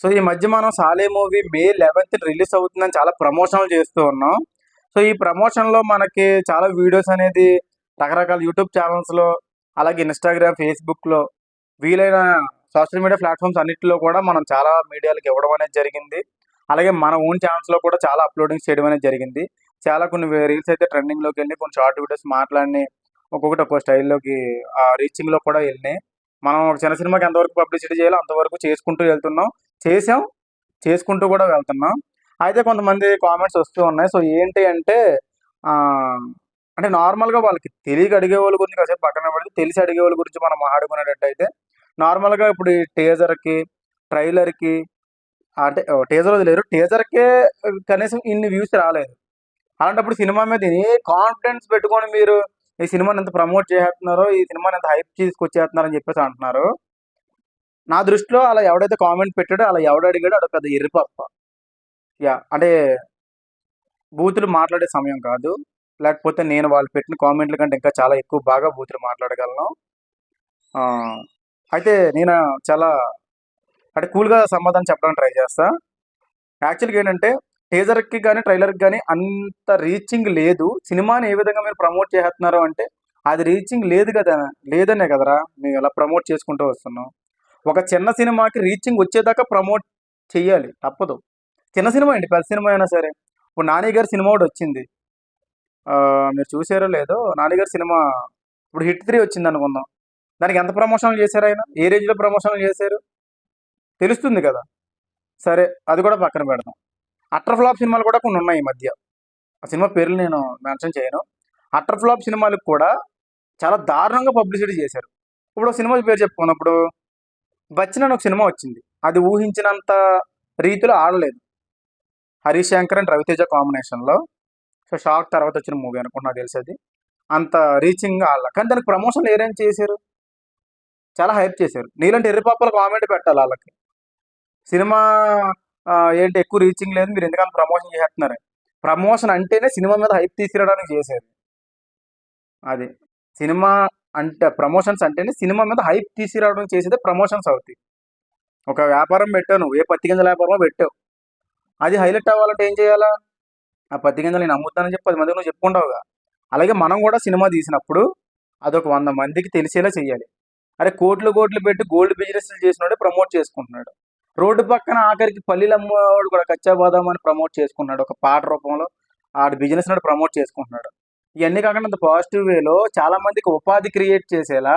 So ఈ మధ్య మనం సాలే మూవీ మే లెవెన్త్ రిలీజ్ అవుతుందని చాలా ప్రమోషన్లు చేస్తూ ఉన్నాం. సో ఈ ప్రమోషన్లో మనకి చాలా వీడియోస్ అనేది రకరకాల యూట్యూబ్ ఛానల్స్లో అలాగే ఇన్స్టాగ్రామ్ ఫేస్బుక్లో వీలైన సోషల్ మీడియా ప్లాట్ఫామ్స్ అన్నింటిలో కూడా మనం చాలా మీడియాలకు ఇవ్వడం అనేది జరిగింది. అలాగే మన ఓన్ ఛానల్స్లో కూడా చాలా అప్లోడింగ్ చేయడం అనేది జరిగింది. చాలా కొన్ని రీల్స్ అయితే ట్రెండింగ్లోకి వెళ్ళి కొన్ని షార్ట్ వీడియోస్ మాట్లాడి ఒక్కొక్కటి ఒక్కో స్టైల్లోకి రీచింగ్లో కూడా వెళ్ళినాయి. మనం ఒక చిన్న సినిమాకి ఎంతవరకు పబ్లిసిటీ చేయాలో అంతవరకు చేసుకుంటూ వెళ్తున్నాం. చేసాం చేసుకుంటూ కూడా వెళ్తున్నాం. అయితే కొంతమంది కామెంట్స్ వస్తూ ఉన్నాయి. సో ఏంటి అంటే ఆ, అంటే నార్మల్గా వాళ్ళకి తెలియక అడిగే వాళ్ళ గురించి కాసేపు పక్కన పడితే తెలిసి అడిగే వాళ్ళ గురించి మనం మాట్లాడుకునేటట్టు అయితే నార్మల్గా ఇప్పుడు ఈ టేజర్కి ట్రైలర్కి అంటే టీజర్ వదిలేరు. టేజర్కే కనీసం ఇన్ని వ్యూస్ రాలేదు. అలాంటప్పుడు సినిమా మీద ఏ కాన్ఫిడెన్స్ పెట్టుకొని మీరు ఈ సినిమాని ఎంత ప్రమోట్ చేస్తున్నారో ఈ సినిమాని ఎంత హైప్ తీసుకొచ్చేస్తున్నారని చెప్పేసి అంటున్నారు. నా దృష్టిలో అలా ఎవడైతే కామెంట్ పెట్టాడో అలా ఎవడు అడిగాడో అది పెద్ద ఎర్రిపప్ప యా అంటే బూతులు మాట్లాడే సమయం కాదు. లేకపోతే నేను వాళ్ళు పెట్టిన కామెంట్ల కంటే ఇంకా చాలా ఎక్కువ బాగా బూతులు మాట్లాడగలను. అయితే నేను చాలా అంటే కూల్గా సమాధానం చెప్పడానికి ట్రై చేస్తా. యాక్చువల్గా ఏంటంటే టీజర్కి కానీ ట్రైలర్కి కానీ అంత రీచింగ్ లేదు. సినిమాని ఏ విధంగా మీరు ప్రమోట్ చేస్తున్నారు అంటే అది రీచింగ్ లేదు కదా లేదనే కదరా మేము అలా ప్రమోట్ చేసుకుంటూ వస్తున్నాం. ఒక చిన్న సినిమాకి రీచింగ్ వచ్చేదాకా ప్రమోట్ చెయ్యాలి తప్పదు. చిన్న సినిమా అండి పెద్ద సినిమా అయినా సరే. ఇప్పుడు నాని గారి సినిమా ఒకటి వచ్చింది. మీరు చూసారో లేదో నాని గారి సినిమా ఇప్పుడు హిట్ త్రీ వచ్చింది అనుకుందాం. దానికి ఎంత ప్రమోషన్లు చేశారు ఆయన? ఏ రేంజ్లో ప్రమోషన్లు చేశారు? తెలుస్తుంది కదా. సరే అది కూడా పక్కన పెడదాం. అట్టర్ ఫ్లాప్ సినిమాలు కూడా కొన్ని ఉన్నాయి ఈ మధ్య. ఆ సినిమా పేర్లు నేను మెన్షన్ చేయను. అట్టర్ ఫ్లాప్ సినిమాలకు కూడా చాలా దారుణంగా పబ్లిసిటీ చేశారు. ఇప్పుడు సినిమా పేరు చెప్పుకున్నప్పుడు వచ్చిన అని ఒక సినిమా వచ్చింది. అది ఊహించినంత రీతిలో ఆడలేదు. హరీష్ శంకర్ అండ్ రవితేజ కాంబినేషన్లో సో షాక్ తర్వాత వచ్చిన మూవీ అనుకుంటున్నా తెలిసేది అంత రీచింగ్ ఆడాల. కానీ దానికి ప్రమోషన్ ఏరేం చేశారు? చాలా హైప్ చేశారు. నీలాంటి ఎర్రిపాపలు కామెంట్ పెట్టాలి వాళ్ళకి. సినిమా ఏంటి ఎక్కువ రీచింగ్ లేదు. మీరు ఎందుకంటే ప్రమోషన్ చేస్తున్నారు? ప్రమోషన్ అంటేనే సినిమా మీద హైప్ తీసుకురావడానికి చేసేది అది. సినిమా అంటే ప్రమోషన్స్ అంటేనే సినిమా మీద హైప్ తీసుకురావడం చేసేదే ప్రమోషన్స్ అవుతాయి. ఒక వ్యాపారం పెట్టావు నువ్వు ఏ పత్తి గింజల వ్యాపారమో పెట్టావు. అది హైలైట్ అవ్వాలంటే ఏం చేయాలా? ఆ పత్తి గింజలు నేను అమ్ముతానని చెప్పి పది మందికి నువ్వు చెప్పుకుంటావుగా. అలాగే మనం కూడా సినిమా తీసినప్పుడు అదొక వంద మందికి తెలిసేలా చేయాలి అరే కోట్లు కోట్లు పెట్టి గోల్డ్ బిజినెస్ చేసినాడు ప్రమోట్ చేసుకుంటున్నాడు. రోడ్డు పక్కన ఆఖరికి పల్లీలు అమ్మవాడు కూడా కచ్చా బాదాం అని ప్రమోట్ చేసుకున్నాడు ఒక పాట రూపంలో ఆడు బిజినెస్ నాడు ప్రమోట్ చేసుకుంటున్నాడు. ఇవన్నీ కాకుండా అంత పాజిటివ్ వేలో చాలా మందికి ఉపాధి క్రియేట్ చేసేలా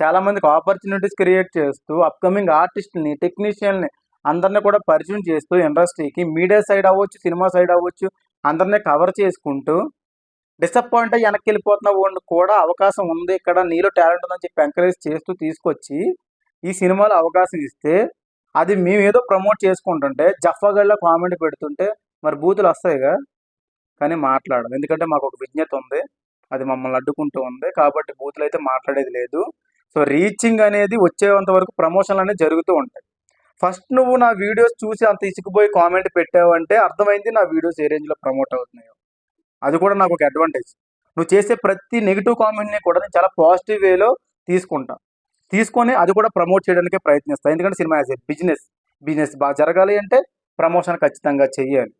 చాలా మందికి ఆపర్చునిటీస్ క్రియేట్ చేస్తూ అప్కమింగ్ ఆర్టిస్ట్ని టెక్నీషియన్ని అందరిని కూడా పరిచయం చేస్తూ ఇండస్ట్రీకి మీడియా సైడ్ అవ్వచ్చు సినిమా సైడ్ అవ్వచ్చు అందరినీ కవర్ చేసుకుంటూ డిసప్పాయింట్ అయ్యి వెనక్కి వెళ్ళిపోతున్న వాళ్ళు కూడా అవకాశం ఉంది. ఇక్కడ నీలో టాలెంట్ ఉందని చెప్పి ఎంకరేజ్ చేస్తూ తీసుకొచ్చి ఈ సినిమాలో అవకాశం ఇస్తే అది మేము ఏదో ప్రమోట్ చేసుకుంటుంటే జఫాగడ్లో కామెంట్ పెడుతుంటే మరి బూతులు వస్తాయిగా? కానీ మాట్లాడదు ఎందుకంటే మాకు ఒక విజ్ఞత ఉంది అది మమ్మల్ని అడ్డుకుంటూ ఉంది. కాబట్టి బూతులు అయితే మాట్లాడేది లేదు. సో రీచింగ్ అనేది వచ్చేంత వరకు ప్రమోషన్లు అనేవి జరుగుతూ ఉంటాయి. ఫస్ట్ నువ్వు నా వీడియోస్ చూసి అంత ఇసుకుపోయి కామెంట్ పెట్టావంటే అర్థమైంది నా వీడియోస్ ఏ రేంజ్లో ప్రమోట్ అవుతున్నాయో. అది కూడా నాకు ఒక అడ్వాంటేజ్. నువ్వు చేసే ప్రతి నెగిటివ్ కామెంట్ని కూడా నేను చాలా పాజిటివ్ వేలో తీసుకుంటా. తీసుకొని అది కూడా ప్రమోట్ చేయడానికే ప్రయత్నిస్తాను ఎందుకంటే cinema as a business business బాగా జరగాలి అంటే ప్రమోషన్ ఖచ్చితంగా చెయ్యాలి.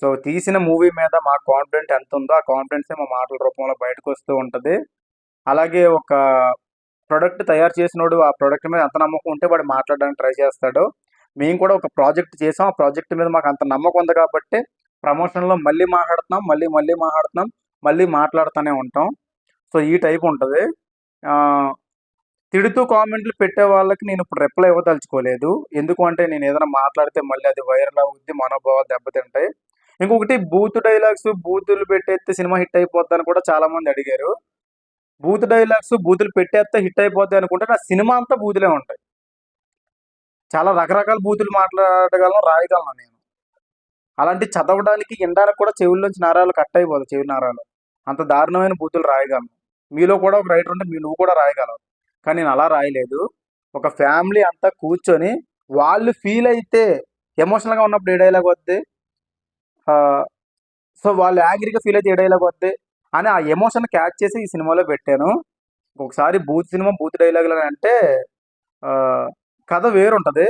సో తీసిన మూవీ మీద మా కాన్ఫిడెంట్ ఎంత ఉందో ఆ కాన్ఫిడెన్సే మా మాటల రూపంలో బయటకు వస్తూ ఉంటుంది. అలాగే ఒక ప్రొడక్ట్ తయారు చేసినోడు ఆ ప్రొడక్ట్ మీద ఎంత నమ్మకం ఉంటే వాడు మాట్లాడడానికి ట్రై చేస్తాడు. మేము కూడా ఒక ప్రాజెక్ట్ చేసాం. ఆ ప్రాజెక్ట్ మీద మాకు అంత నమ్మకం ఉంది కాబట్టి ప్రమోషన్లో మళ్ళీ మాట్లాడుతున్నాం మళ్ళీ మళ్ళీ మాట్లాడుతున్నాం మళ్ళీ మాట్లాడుతూనే ఉంటాం. సో ఈ టైప్ ఉంటుంది. తిడుతూ కామెంట్లు పెట్టే వాళ్ళకి నేను ఇప్పుడు రిప్లై ఇవ్వదలుచుకోలేదు. ఎందుకు అంటే నేను ఏదైనా మాట్లాడితే మళ్ళీ అది వైరల్ అవుద్ది మనోభావాలు దెబ్బతింటాయి. ఇంకొకటి బూత్ డైలాగ్స్ బూతులు పెట్టేస్తే సినిమా హిట్ అయిపోద్ది అని కూడా చాలా మంది అడిగారు. బూత్ డైలాగ్స్ బూతులు పెట్టేస్తే హిట్ అయిపోద్ది అనుకుంటే నా సినిమా అంతా బూతులే ఉంటాయి. చాలా రకరకాల బూతులు మాట్లాడగలను రాయగలను నేను. అలాంటి చదవడానికి వినడానికి కూడా చెవుల్లోంచి నరాలు కట్ అయిపోదు చెవి నరాలు. అంత దారుణమైన బూతులు రాయగలను. మీలో కూడా ఒక రైటర్ ఉంటే మీ నువ్వు కూడా రాయగలవు. కానీ నేను అలా రాయలేదు. ఒక ఫ్యామిలీ అంతా కూర్చొని వాళ్ళు ఫీల్ అయితే ఎమోషనల్గా ఉన్నప్పుడు ఏ డైలాగ్ వద్ది? సో వాళ్ళు యాంగ్రీగా ఫీల్ అయితే ఏ డైలాగ్ వద్ది అని ఆ ఎమోషన్ క్యాచ్ చేసి ఈ సినిమాలో పెట్టాను. ఒకసారి బూత్ సినిమా బూత్ డైలాగులు అని అంటే ఆ, కథ వేరుంటుంది.